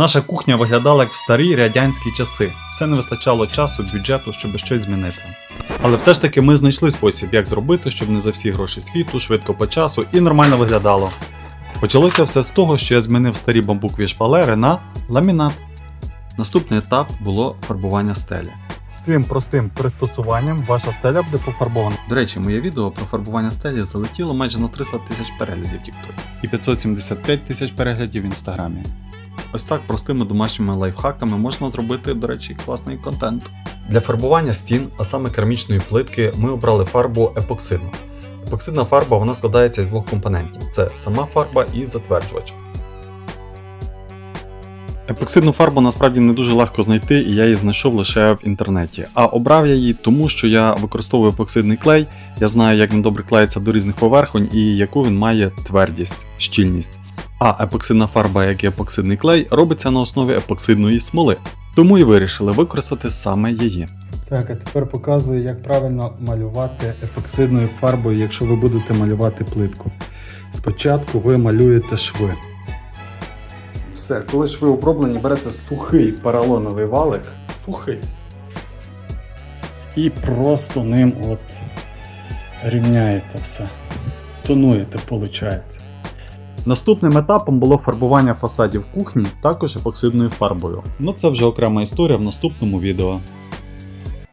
Наша кухня виглядала як в старі радянські часи. Все не вистачало часу, бюджету, щоб щось змінити. Але все ж таки ми знайшли спосіб, як зробити, щоб не за всі гроші світу, швидко по часу і нормально виглядало. Почалося все з того, що я змінив старі бамбукові шпалери на ламінат. Наступний етап було фарбування стелі. З цим простим пристосуванням ваша стеля буде пофарбована. До речі, моє відео про фарбування стелі залетіло майже на 300 тисяч переглядів в TikTok і 575 тисяч переглядів в інстаграмі. Ось так простими домашніми лайфхаками можна зробити, до речі, класний контент. Для фарбування стін, а саме керамічної плитки, ми обрали фарбу епоксидну. Епоксидна фарба вона складається з двох компонентів: це сама фарба і затверджувач. Епоксидну фарбу насправді не дуже легко знайти, і я її знайшов лише в інтернеті. А обрав я її тому, що я використовую епоксидний клей, я знаю, як він добре клеїться до різних поверхонь і яку він має твердість, щільність. А епоксидна фарба, як і епоксидний клей, робиться на основі епоксидної смоли. Тому і вирішили використати саме її. Так, а тепер показую, як правильно малювати епоксидною фарбою, якщо ви будете малювати плитку. Спочатку ви малюєте шви. Все, коли шви оброблені, берете сухий поролоновий валик, сухий. І просто ним от рівняєте все. Тонуєте, виходить. Наступним етапом було фарбування фасадів кухні також епоксидною фарбою. Ну це вже окрема історія в наступному відео.